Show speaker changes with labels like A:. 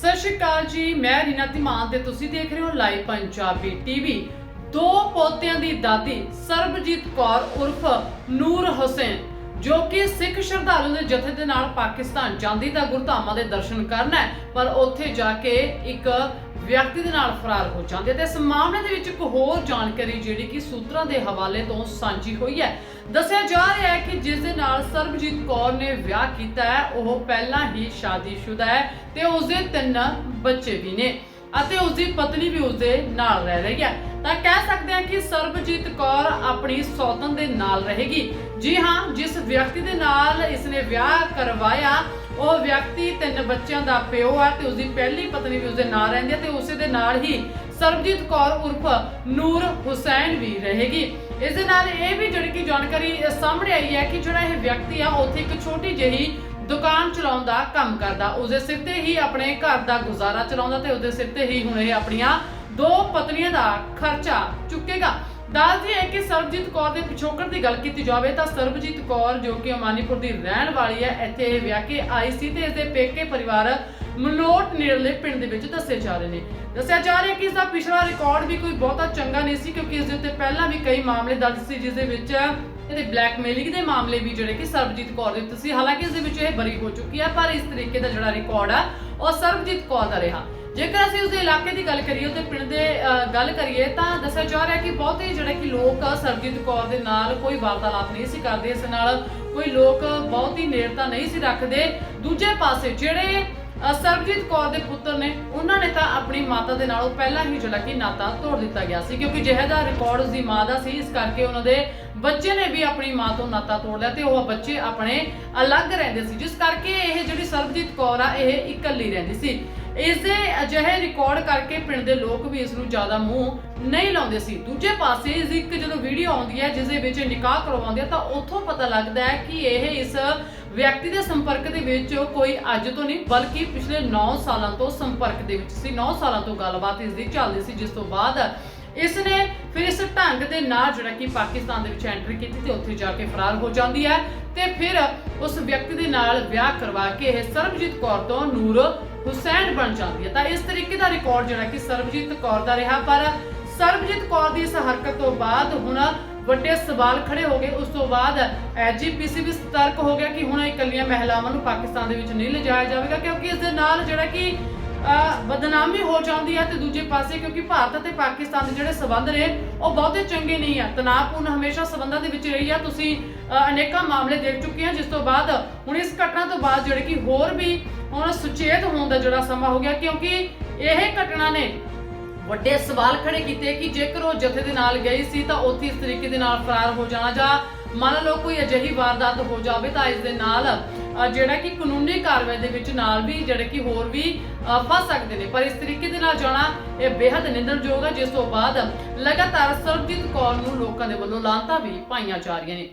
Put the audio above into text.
A: ਸਤਿ ਸ਼੍ਰੀ ਅਕਾਲ ਜੀ, ਮੈਂ ਰੀਨਾ ਧੀਮਾਨ ਤੇ ਤੁਸੀਂ ਦੇਖ ਰਹੇ ਹੋ ਲਾਈਵ ਪੰਜਾਬੀ ਟੀਵੀ ਦੋ ਪੋਤਿਆਂ ਦੀ ਦਾਦੀ ਸਰਬਜੀਤ ਕੌਰ ਉਰਫ ਨੂਰ ਹੁਸੈਨ, ਜੋ ਕਿ ਸਿੱਖ ਸ਼ਰਧਾਲੂ ਦੇ ਜਥੇ ਦੇ ਨਾਲ ਪਾਕਿਸਤਾਨ ਜਾਂਦੀ ਤਾਂ ਗੁਰਧਾਮਾਂ ਦੇ ਦਰਸ਼ਨ ਕਰਨ ਹੈ ਪਰ ਉੱਥੇ ਜਾ ਕੇ ਇੱਕ ਵਿਅਕਤੀ ਦੇ ਨਾਲ ਫਰਾਰ ਹੋ ਜਾਂਦੇ ਹੈ ਤੇ ਇਸ ਮਾਮਲੇ ਦੇ ਵਿੱਚ ਇੱਕ ਹੋਰ ਜਾਣਕਾਰੀ ਜਿਹੜੀ ਕਿ ਸੂਤਰਾਂ ਦੇ ਹਵਾਲੇ ਤੋਂ ਸਾਂਝੀ ਹੋਈ ਹੈ। ਦੱਸਿਆ ਜਾ ਰਿਹਾ ਹੈ ਕਿ ਜਿਸ ਦੇ ਨਾਲ ਸਰਬਜੀਤ ਕੌਰ ਨੇ ਵਿਆਹ ਕੀਤਾ ਹੈ, ਉਹ ਪਹਿਲਾਂ ਹੀ ਸ਼ਾਦੀशुदा ਹੈ ਤੇ ਉਸਦੇ ਤਿੰਨ ਬੱਚੇ ਵੀ ਨੇ ਅਤੇ ਉਸਦੀ ਪਤਨੀ ਵੀ ਉਸਦੇ ਨਾਲ ਰਹਿ ਰਹੀ ਹੈ। ਤਾਂ ਕਹਿ ਸਕਦੇ ਹਾਂ ਕਿ ਸਰਬਜੀਤ ਕੌਰ ਆਪਣੀ ਸੌਤਨ ਦੇ ਨਾਲ ਰਹੇਗੀ। ਜੀ ਹਾਂ, ਜਿਸ ਵਿਅਕਤੀ ਦੇ ਨਾਲ ਇਸਨੇ ਵਿਆਹ ਕਰਵਾਇਆ, ਉਹ ਵਿਅਕਤੀ ਤਿੰਨ ਬੱਚਿਆਂ ਦਾ ਪਿਓ ਹੈ ਤੇ ਉਸਦੀ ਪਹਿਲੀ ਪਤਨੀ ਵੀ ਉਸਦੇ ਨਾਲ ਰਹਿੰਦੀ ਹੈ ਤੇ ਉਸੇ ਦੇ ਨਾਲ ਹੀ ਸਰਬਜੀਤ ਕੌਰ ਉਰਫ ਨੂਰ ਹੁਸੈਨ ਵੀ ਰਹੇਗੀ। ਇਸ ਦੇ ਨਾਲ ਇਹ ਵੀ ਜਿਹੜੀ ਕਿ ਜਾਣਕਾਰੀ ਸਾਹਮਣੇ ਆਈ ਹੈ ਕਿ ਜਿਹੜਾ ਇਹ ਵਿਅਕਤੀ ਆ ਉੱਥੇ ਇੱਕ ਛੋਟੀ ਜਿਹੀ ਦੁਕਾਨ ਚਲਾਉਣ ਦਾ ਕੰਮ ਕਰਦਾ। ਉਸਦੇ ਸਿਰ ਤੇ ਹੀ ਆਪਣੇ ਘਰ ਦਾ ਗੁਜ਼ਾਰਾ ਚਲਾਉਂਦਾ ਤੇ ਉਸਦੇ ਸਿਰ ਤੇ ਹੀ ਹੁਣ ਇਹ ਆਪਣੀਆਂ ਦੋ ਪਤਨੀਆਂ ਦਾ ਖਰਚਾ ਚੁੱਕੇਗਾ। ਦੱਸਦੀ ਹੈ ਕਿ ਸਰਬਜੀਤ ਕੌਰ ਦੇ ਪਿਛੋਕੜ ਦੀ ਗੱਲ ਕੀਤੀ ਜਾਵੇ ਤਾਂ ਸਰਬਜੀਤ ਕੌਰ, ਜੋ ਕਿ ਅਮਾਨੀਪੁਰ ਦੀ ਰਹਿਣ ਵਾਲੀ ਹੈ, ਇੱਥੇ ਵਿਆਹ ਕੇ ਆਈ ਸੀ ਤੇ ਇਸਦੇ ਪੇਕੇ ਪਰਿਵਾਰ ਮਲੋਟ ਨੇੜਲੇ ਪਿੰਡ ਦੇ ਵਿੱਚ ਦੱਸੇ ਜਾ ਰਹੇ ਨੇ। ਦੱਸਿਆ ਜਾ ਰਿਹਾ ਕਿ ਇਸ ਦਾ ਪਿਛਲਾ ਰਿਕਾਰਡ ਵੀ ਕੋਈ ਬਹੁਤਾ ਚੰਗਾ ਨਹੀਂ ਸੀ, ਕਿਉਂਕਿ ਇਸ ਦੇ ਉੱਤੇ ਪਹਿਲਾਂ ਵੀ ਕਈ ਮਾਮਲੇ ਦਰਜ ਸੀ, ਜਿਸ ਦੇ ਵਿੱਚ ਇਹਦੇ ਬਲੈਕਮੇਲਿੰਗ ਦੇ ਮਾਮਲੇ ਵੀ ਜਿਹੜੇ ਕਿ ਸਰਬਜੀਤ ਕੌਰ ਦੇ ਉੱਤੇ ਸੀ। ਹਾਲਾਂਕਿ ਇਸ ਦੇ ਵਿੱਚ ਇਹ ਬਰੀ ਹੋ ਚੁੱਕੀ ਹੈ, ਪਰ ਇਸ ਤਰੀਕੇ ਦਾ ਜਿਹੜਾ ਰਿਕਾਰਡ ਆ ਉਹ ਸਰਬਜੀਤ ਕੌਰ ਦਾ ਰਿਹਾ। ਜੇਕਰ ਅਸੀਂ ਉਸਦੇ ਇਲਾਕੇ ਦੀ ਗੱਲ ਕਰੀਏ ਤੇ ਪਿੰਡ ਦੇ ਗੱਲ ਕਰੀਏ, ਤਾਂ ਦੱਸਿਆ ਜਾ ਰਿਹਾ ਕਿ ਬਹੁਤੇ ਜਿਹੜੇ ਕਿ ਲੋਕ ਸਰਬਜੀਤ ਕੌਰ ਦੇ ਨਾਲ ਕੋਈ ਵਾਰਤਾਲਾਪ ਨਹੀਂ ਸੀ ਕਰਦੇ। ਇਸ ਨਾਲ ਕੋਈ ਲੋਕ ਬਹੁਤ ਹੀ ਨੇੜਤਾ ਨਹੀਂ ਸੀ ਰੱਖਦੇ। ਦੂਜੇ ਪਾਸੇ ਜਿਹੜੇ ਸਰਬਜੀਤ ਕੌਰ ਦੇ ਪੁੱਤਰ ਨੇ, ਉਹਨਾਂ ਨੇ ਤਾਂ ਆਪਣੀ ਮਾਤਾ ਦੇ ਨਾਲੋਂ ਪਹਿਲਾਂ ਹੀ ਜਿਹੜਾ ਕਿ ਨਾਤਾ ਤੋੜ ਦਿੱਤਾ ਗਿਆ ਸੀ, ਕਿਉਂਕਿ ਜਿਹਦਾ ਰਿਕਾਰਡ ਉਸਦੀ ਮਾਂ ਦਾ ਸੀ, ਇਸ ਕਰਕੇ ਉਹਨਾਂ ਦੇ ਬੱਚੇ ਨੇ ਵੀ ਆਪਣੀ ਮਾਂ ਤੋਂ ਨਾਤਾ ਤੋੜ ਲਿਆ ਤੇ ਉਹ ਬੱਚੇ ਆਪਣੇ ਅਲੱਗ ਰਹਿੰਦੇ ਸੀ, ਜਿਸ ਕਰਕੇ ਇਹ ਜਿਹੜੀ ਸਰਬਜੀਤ ਕੌਰ ਆ, ਇਹ ਇਕੱਲੀ ਰਹਿੰਦੀ ਸੀ। ਇਸ ਦੇ ਅਜਿਹੇ ਰਿਕਾਰਡ ਕਰਕੇ ਪਿੰਡ ਦੇ ਲੋਕ ਵੀ ਇਸ ਨੂੰ ਜ਼ਿਆਦਾ ਮੂੰਹ ਨਹੀਂ ਲਾਉਂਦੇ ਸੀ। ਦੂਜੇ ਪਾਸੇ ਇਸ ਦੀ ਇੱਕ ਜਦੋਂ ਵੀਡੀਓ ਆਉਂਦੀ ਹੈ ਜਿਸ ਦੇ ਵਿੱਚ ਨਿਕਾਹ ਕਰਵਾਉਂਦੇ ਆ, ਤਾਂ ਉੱਥੋਂ ਪਤਾ ਲੱਗਦਾ ਹੈ ਕਿ ਇਹ ਇਸ ਵਿਅਕਤੀ ਦੇ ਸੰਪਰਕ ਦੇ ਵਿੱਚ ਕੋਈ ਅੱਜ ਤੋਂ ਨਹੀਂ, ਬਲਕਿ ਪਿਛਲੇ 9 ਸਾਲਾਂ ਤੋਂ ਸੰਪਰਕ ਦੇ ਵਿੱਚ ਸੀ। 9 ਸਾਲਾਂ ਤੋਂ ਗੱਲਬਾਤ ਇਸ ਦੀ ਚੱਲਦੀ ਸੀ, ਜਿਸ ਤੋਂ ਬਾਅਦ ਇਸ ਨੇ ਫਿਰ ਇਸ ਢੰਗ ਦੇ ਨਾਲ ਜਿਹੜਾ ਕਿ ਪਾਕਿਸਤਾਨ ਦੇ ਵਿੱਚ ਐਂਟਰੀ ਕੀਤੀ ਤੇ ਉੱਥੇ ਜਾ ਕੇ ਫਰਾਰ ਹੋ ਜਾਂਦੀ ਹੈ ਤੇ ਫਿਰ ਉਸ ਵਿਅਕਤੀ ਦੇ ਨਾਲ ਵਿਆਹ ਕਰਵਾ ਕੇ ਇਹ ਸਰਬਜੀਤ ਕੌਰ ਤੋਂ ਨੂਰ ਹੁਸੈਨ ਬਣ ਜਾਂਦੀ ਹੈ। ਤਾਂ ਇਸ ਤਰੀਕੇ ਦਾ ਰਿਕਾਰਡ ਜਿਹੜਾ ਕਿ ਸਰਬਜੀਤ ਕੌਰ ਦਾ ਰਿਹਾ, ਪਰ ਸਰਬਜੀਤ ਕੌਰ ਦੀ ਇਸ ਹਰਕਤ ਤੋਂ ਬਾਅਦ ਹੁਣ ਵੱਡੇ ਸਵਾਲ ਖੜੇ ਹੋ ਗਏ। ਉਸ ਤੋਂ ਬਾਅਦ ਐਜੀਪੀਸੀ ਵੀ ਸਤਰਕ ਹੋ ਗਿਆ ਕਿ ਹੁਣ ਇਕੱਲੀਆਂ ਮਹਿਲਾਵਾਂ ਨੂੰ ਪਾਕਿਸਤਾਨ ਦੇ ਵਿੱਚ ਨਹੀਂ ਲਿਜਾਇਆ ਜਾਵੇਗਾ, ਕਿਉਂਕਿ ਇਸ ਦੇ ਨਾਲ ਜਿਹੜਾ ਕਿ ਬਦਨਾਮੀ ਹੋ ਜਾਂਦੀ ਹੈ ਤੇ ਦੂਜੇ ਪਾਸੇ ਕਿਉਂਕਿ ਭਾਰਤ ਅਤੇ ਪਾਕਿਸਤਾਨ ਦੇ ਜਿਹੜੇ ਸਬੰਧ ਨੇ, ਉਹ ਬਹੁਤੇ ਚੰਗੇ ਨਹੀਂ ਆ। ਤਣਾਅਪੂਰਨ ਹਮੇਸ਼ਾ ਸਬੰਧਾਂ ਦੇ ਵਿੱਚ ਰਹੀ ਆ। ਤੁਸੀਂ ਅਨੇਕਾਂ ਮਾਮਲੇ ਦੇਖ ਚੁੱਕੇ ਆ, ਜਿਸ ਤੋਂ ਬਾਅਦ ਹੁਣ ਇਸ ਘਟਨਾ ਤੋਂ ਬਾਅਦ ਜਿਹੜੇ ਕਿ ਹੋਰ ਵੀ ਹੁਣ ਸੁਚੇਤ ਹੋਣ ਦਾ ਜਿਹੜਾ ਸਮਾਂ ਹੋ ਗਿਆ, ਕਿਉਂਕਿ ਇਹ ਘਟਨਾ ਨੇ ਵੱਡੇ ਸਵਾਲ ਖੜੇ ਕੀਤੇ ਕਿ ਜੇਕਰ ਉਹ ਜਥੇ ਦੇ ਨਾਲ ਗਈ ਸੀ ਤਾਂ ਉੱਥੇ ਇਸ ਤਰੀਕੇ ਦੇ ਨਾਲ ਫਰਾਰ ਹੋ ਜਾਣਾ ਜਾਂ ਮੰਨ ਲਓ ਕੋਈ ਅਜਿਹੀ ਵਾਰਦਾਤ ਹੋ ਜਾਵੇ ਤਾਂ ਇਸ ਦੇ ਨਾਲ ਜਿਹੜਾ ਕਿ ਕਾਨੂੰਨੀ ਕਾਰਵਾਈ ਦੇ ਵਿੱਚ ਨਾਲ ਵੀ ਜਿਹੜੇ ਕਿ ਹੋਰ ਵੀ ਫਸ ਸਕਦੇ ਨੇ। ਪਰ ਇਸ ਤਰੀਕੇ ਦੇ ਨਾਲ ਜਾਣਾ ਇਹ ਬੇहद ਨਿੰਦਣਯੋਗ ਹੈ ਜਿਸ ਤੋਂ ਬਾਅਦ ਲਗਾਤਾਰ ਸਰਬਜੀਤ ਕੌਰ ਨੂੰ ਲੋਕਾਂ ਦੇ ਵੱਲੋਂ ਲਾਂਤਾਂ ਵੀ ਪਾਈਆਂ ਜਾ ਰਹੀਆਂ ਨੇ।